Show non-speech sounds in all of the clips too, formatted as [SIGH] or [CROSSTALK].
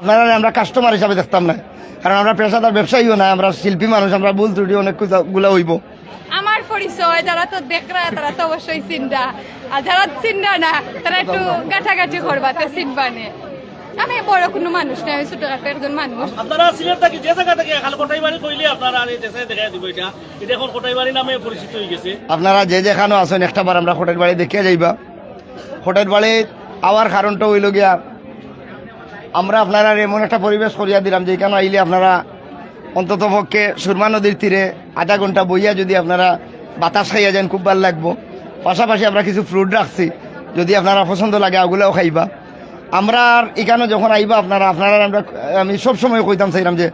আপনারা আমরা কাস্টমার হিসাবে দেখতাম না। কারণ আমরা পেশাদার ব্যবসায়ীও না আমরা শিল্পী মানুষ আমরা ভুল ত্রুটি অনেকগুলা হইব। আমার পরিচয় যারা তো দেখরা তারা তো অবশ্যই চিন্তা। আর যারা চিন্তা না তারা একটু গাঠাগাঠি করবা তো চিনবানে আমি বড় কোনো মানুষ না আমি ছোটখাটো একজন মানুষ। আপনারা সিলেট থাকি যে জায়গা থেকে খালি কোটাই বাড়ি কইলে আপনারা আর দেশে দেখাই দিব এটা। এটা এখন কোটাই বাড়ি নামে পরিচিত হয়ে গেছে। আপনারা যে যেখানে আছেন একটা বার আমরা হোটেল বাড়ি দেখিয়ে যাইবা। হোটেল বাড়ি আওয়ার কারণটা হইল গিয়া আমরা আপনারা এমন একটা পরিবেশ করিয়া দিলাম যে যেখানে আইলে আপনারা অন্তত পক্ষে সুরমা নদীর তীরে আধা ঘণ্টা বইয়া যদি আপনারা বাতাস খাইয়া যান, খুব ভালো লাগবো। পাশাপাশি আমরা কিছু ফ্রুট রাখছি, যদি আপনারা পছন্দ লাগে, ওগুলোও খাইবা। আমরা আর এখানে যখন আইবা, আপনারা আপনারা আমরা, আমি সব সময় কইতাম চাইলাম যে,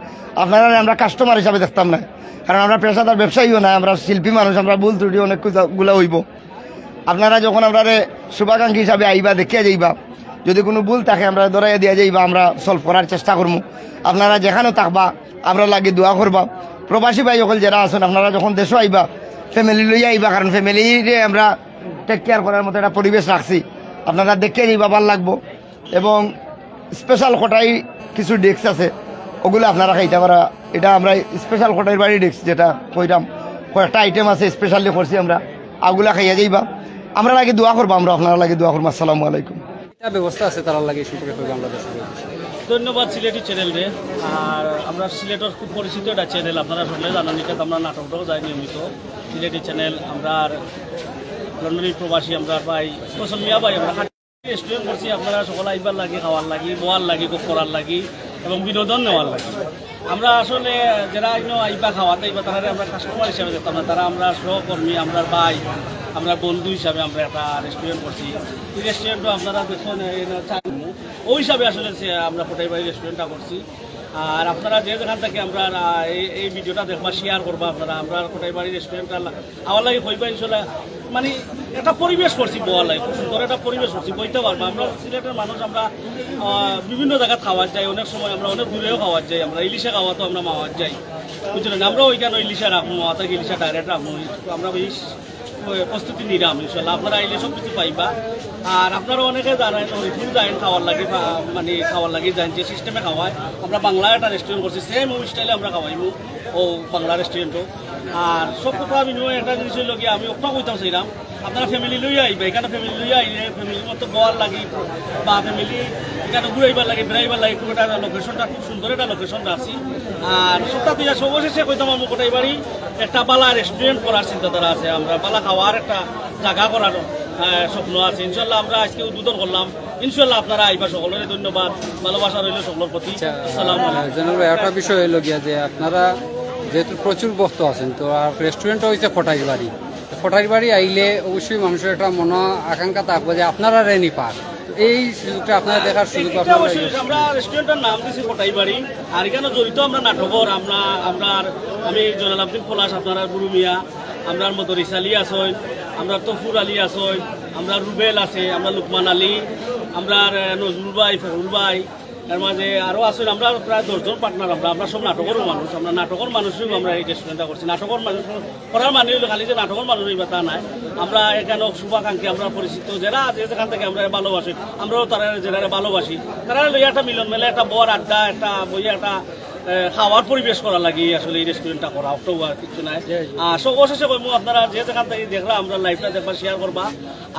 আপনারা আমরা কাস্টমার হিসাবে দেখতাম না। কারণ আমরা পেশাদার ব্যবসায়ীও না, আমরা শিল্পী মানুষ, আমরা ভুল ত্রুটি অনেকগুলা হইব। আপনারা যখন আমরা শুভাকাঙ্ক্ষী হিসাবে আইবা, দেখিয়া যাইবা যদি কোনো ভুল থাকে, আমরা ধরাইয়া দিয়া যাইবা, আমরা সলভ করার চেষ্টা করব আপনারা যেখানে থাকবা, আমরা লাগে দোয়া করবা। প্রবাসী ভাই সকল যারা আছেন, আপনারা যখন দেশও আইবা ফ্যামিলি লইয়া আইবা, কারণ ফ্যামিলিরে আমরা টেক কেয়ার করার মতো একটা পরিবেশ রাখছি। আপনারা দেখিয়ে যাইবা ভালো লাগবো। এবং স্পেশাল কোটাই কিছু ডেস্ক আছে, ওগুলো আপনারা খাইতে পারা। এটা আমরা স্পেশাল কোটাই বাড়ি ডেস্ক যেটা কইরাম। কয়েকটা আইটেম আছে স্পেশালি করছি আমরা। আগুলা খাইয়া যাইবা। আমরা লাগে দোয়া করব, আমরা আপনারা লাগে দোয়া করব। আসসালামু আলাইকুম। ব্যবস্থা আছে তারা লাগে সম্পর্কে ধন্যবাদ সিলেটি চ্যানেল রে। আর আমরা সিলেটের খুব পরিচিত একটা চ্যানেল আপনারা শুনলে জানান এটা, আমরা নাটকটাও যাই নিয়মিত। সিলেটি চ্যানেল আমরা আর লন্ডনের প্রবাসী, আমরা ফসল মিয়া ভাই, আমরা রেস্টুরেন্ট করছি, আপনারা সকলে আইবার লাগি, খাওয়ার লাগি, বোয়ার লাগি করার লাগি, এবং বিনোদন নেওয়ার লাগি। আমরা আসলে যারা ইনো আইবা, খাওয়াতে আইবা তারা আমরা কাস্টমার হিসাবে দেখতাম না। তারা আমরা সহকর্মী, আমরা ভাই আমরা বন্ধু হিসাবে আমরা একটা রেস্টুরেন্ট করছি। এই রেস্টুরেন্টও আপনারা দেখুন ওই হিসাবে আসলে আমরা কোটাইবাড়ি রেস্টুরেন্টটা করছি। আর আপনারা যে যেখান থেকে আমরা এই ভিডিওটা দেখবা শেয়ার করবা আপনারা, আমরা কোটাইবাড়ি রেস্টুরেন্টটা আমার লাগে হইবা ইনশাল্লাহ। মানে একটা পরিবেশ করছি বোয়া লাগে খুব সুন্দর একটা পরিবেশ করছি, বইতে পারব। আমরা সিলেটের মানুষ, আমরা বিভিন্ন জায়গায় খাওয়ার যাই, অনেক সময় আমরা অনেক দূরেও খাওয়ার যাই, আমরা ইলিশে তো আমরা মাওয়ার যাই। বুঝলেন? আমরা ওইখানে ইলিশা রাখব থেকে ইলিশা ডাইরেক্ট রাখব আমরা প্রস্তুতি নিলাম ইনশাল্লাহ আপনারা আইলে সব কিছু পাইবা। আর আপনারা অনেকে জানেন হরিপুর যাইন খাওয়ার লাগে মানে খাওয়ার লাগে যান যে সিস্টেমে খাওয়ায়। আমরা বাংলা একটা রেস্টুরেন্ট করছি সেম স্টাইলে আমরা খাওয়াইবো ও বাংলা রেস্টুরেন্টও আর সব কথা বিনিময়ে একটা জিনিস হইল কি আমি ওটা কইতাম চাইলাম আপনারা ফ্যামিলি লই আইবা এখানে ফ্যামিলি লই আইলে ফ্যামিলির মতো গোয়ার লাগি বা ফ্যামিলি এখানে ঘুরাইবার লাগে বেড়াইবার লাগে খুব একটা লোকেশনটা খুব সুন্দর একটা লোকেশন রাখছি আর সবটা তুই সর্বশেষে কইতাম আমি কোটাই বাড়ি একটা বালা রেস্টুরেন্ট করার চিন্তাধারা আছে আমরা বালা খাওয়ার একটা জায়গা করার স্বপ্ন আছে। ইনশাল্লাহ আমরা আজকে উদ্বোধন করলাম। ইনশাল্লাহ আপনারা আইবা সকলের ধন্যবাদ ভালোবাসা রইল সকলের প্রতি। আসসালামু আলাইকুম। জেনারেল একটা বিষয় হইল গিয়া যে আপনারা যেহেতু প্রচুর ভক্ত আছেন তো আর রেস্টুরেন্টও হয়েছে ফটাইর বাড়ি ফটাইর বাড়ি আইলে অবশ্যই মানুষের একটা মন আকাঙ্ক্ষা থাকবে যে আপনারা রেনি পাক এই সুযোগটা আপনারা দেখার সুযোগ আমরা রেস্টুরেন্টের নাম দিছি কোটাইবাড়ি আর এখানে জড়িত আমরা নাটকর আমরা আমরা আমি জনাল আব্দুল পলাশ আপনারা গুরু মিয়া আমরার মতো রিসালি আসই আমরা তফুর আলী আসই আমরা রুবেল আছে আমরা লুকমান আলী আমরা নজরুল ভাই ফেরুল ভাই। এর মাঝে আরও আছে, আমরা প্রায় দশজন পার্টনার আমরা আমরা সব নাটকের মানুষ, আমরা নাটকের মানুষই আমরা এই রেস্টুরেন্টটা করছি। নাটকের মানুষ, করার মানে খালি যে নাটকের মানুষ এই তা নাই। আমরা এখানে শুভাকাঙ্ক্ষী, আমরা পরিচিত, যারা আছে যেখান থেকে আমরা ভালোবাসি। আমরাও তারা, যারা ভালোবাসি, তারা লইয়া একটা মিলন মেলে একটা বর আড্ডা, একটা বইয়া একটা খাওয়ার পরিবেশ করা লাগে আসলে এই রেস্টুরেন্টটা করা অটো আর কিছু নাই। আর অবশেষে কইমু আপনারা যে যেখান থেকে দেখলা আমরা লাইফটা দেখবা শেয়ার করবা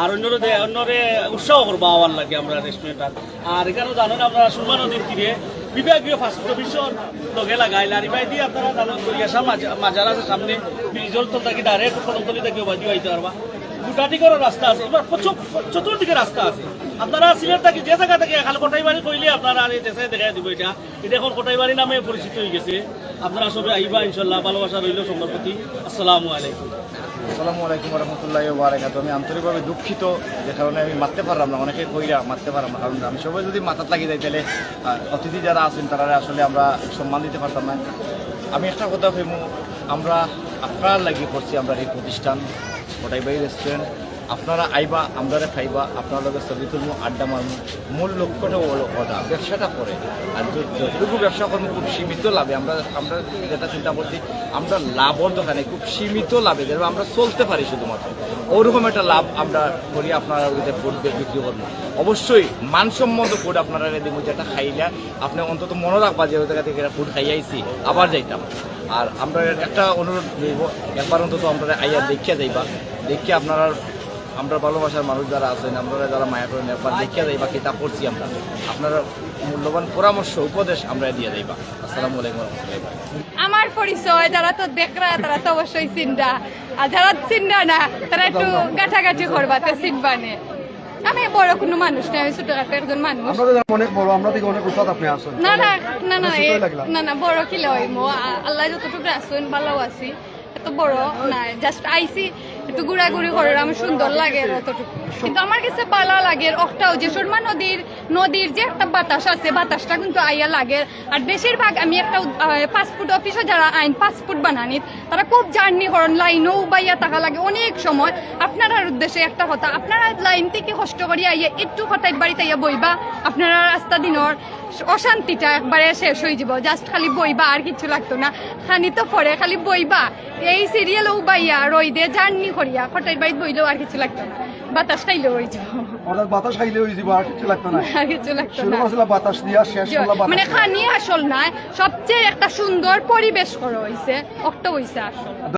আর অন্যরে অন্যরে উৎসাহ করবা আওয়ার লাগে আমরা রেস্টুরেন্টটা আর এখানে জানেন আমরা সুরমা নদীর তীরে বিভাগীয় ফাস্টফুড অফিসর লগে লাগাই লারিবাই দিয়ে আপনারা জানেন গড়িয়াসা মাজার আছে সামনে ব্রিজর তো থাকি ডাইরেক্ট কলমতলি থেকে বাজিও আইতে পারবা। গুটাটি করার রাস্তা আছে এবার চতুর্দিকে রাস্তা আছে। আপনারা সিলেট থাকি, যে জায়গা থেকে খাল কোটাইবাড়ি কইলে আপনারা আর দেশে দেখাই দিব এটা। এটা এখন কোটাইবাড়ি নামে পরিচিত হয়ে গেছে। আপনারা সবে আইবা, ইনশাল্লাহ, ভালোবাসা রইল প্রতি। আসসালামু আলাইকুম। আসসালামু আলাইকুম রহমতুল্লাহ বারাকাত আমি আন্তরিকভাবে দুঃখিত, যে কারণে আমি মারতে পারলাম না। অনেকে কইরা মারতে পারলাম না। কারণ আমি সবাই যদি মাথাত লাগি যাই তাহলে অতিথি যারা আছেন, তারা আসলে আমরা সম্মান দিতে পারতাম না। আমি একটা কথা কইমু, আমরা আপনার লাগিয়ে করছি, আমরা এই প্রতিষ্ঠান কোটাইবাই রেস্টুরেন্ট। আপনারা আইবা আমরা খাইবা, আপনার লগে ছবি তুলবো আড্ডা মারবো মূল লক্ষ্যটা হলো কথা ব্যবসাটা করে। আর যত- যতটুকু ব্যবসা করব খুব সীমিত লাভে। আমরা আমরা যেটা চিন্তা করছি, আমরা লাভর দোকানে খুব সীমিত লাভে, যেভাবে আমরা চলতে পারি শুধুমাত্র। ওরকম একটা লাভ আমরা করি, আপনারা ওইটা ফুড বিক্রি করব অবশ্যই মানসম্মত ফুড আপনারা দিব যেটা খাইলে, আপনি অন্তত মনে রাখবা যে ওই জায়গা থেকে ফুড খাইয়াইছি আবার যাইতাম। আর আমরা একটা অনুরোধ করব একবার অন্তত আমরা আইয়া দেখিয়া যাইবা, দেখিয়া আপনারা আমরা ভালোবাসার মানুষ যারা আছেন আপনারা যারা মায়া করেন একবার দেখিয়া যাইবা কিতাব পড়ছি আমরা। আপনারা মূল্যবান পরামর্শ উপদেশ আমরা দিয়ে যাইবা আসসালামু আলাইকুম আমার পরিচয় যারা তো দেখরা তারা তো অবশ্যই চিন্তা আর যারা চিন্তা না তারা একটু গাঠাগাঠি করবাতে চিনবানে আমি বড় কোনো মানুষ না আমি ছোটখাটো একজন মানুষ। অনেক বড় আমরা থেকে অনেক উস্তাদ আপনি আসেন। না না না না না না বড় কি লই মো আল্লাহ যতটুকু আসুন ভালো আছি। এত বড় না জাস্ট আইসি একটু ঘুরাঘুরি করে আমার সুন্দর লাগে কিন্তু আমার কাছে ভালো লাগে অকটাও, যে সুরমা নদীর নদীর যে একটা বাতাস আছে, বাতাসটা কিন্তু আইয়া লাগে আর বেশিরভাগ আমি একটা পাসপোর্ট অফিসে যারা আইন পাসপোর্ট বানানি তারা খুব জার্নি করেন, লাইনও বাইয়া থাকা লাগে অনেক সময়। আপনার উদ্দেশ্যে একটা কথা, আপনারা লাইন থেকে কষ্ট করিয়া আইয়া একটু হঠাৎ বাড়িতে আইয়া বইবা, আপনারা রাস্তা দিনর অশান্তিটা একবারে শেষ হয়ে যাব। জাস্ট খালি বইবা আর কিছু লাগতো না। খানি তো পরে খালি বইবা। এই সিরিয়ালও বাইয়া রইদে জার্নি করিয়া হঠাৎ বাইত বইলেও আর কিছু লাগতো না। বাতাস খাইলেও হয়ে যাব। অর্থাৎ বাতাস খাইলে ওই যাব আর কিছু লাগতো না। [LAUGHS] আর কিছু লাগতো না। করছিল বাতাস দিয়া শেষ করলা বাতাস মানে খানি আসল না সবচেয়ে একটা সুন্দর পরিবেশ করা হয়েছে অক্ট হয়েছে আসল।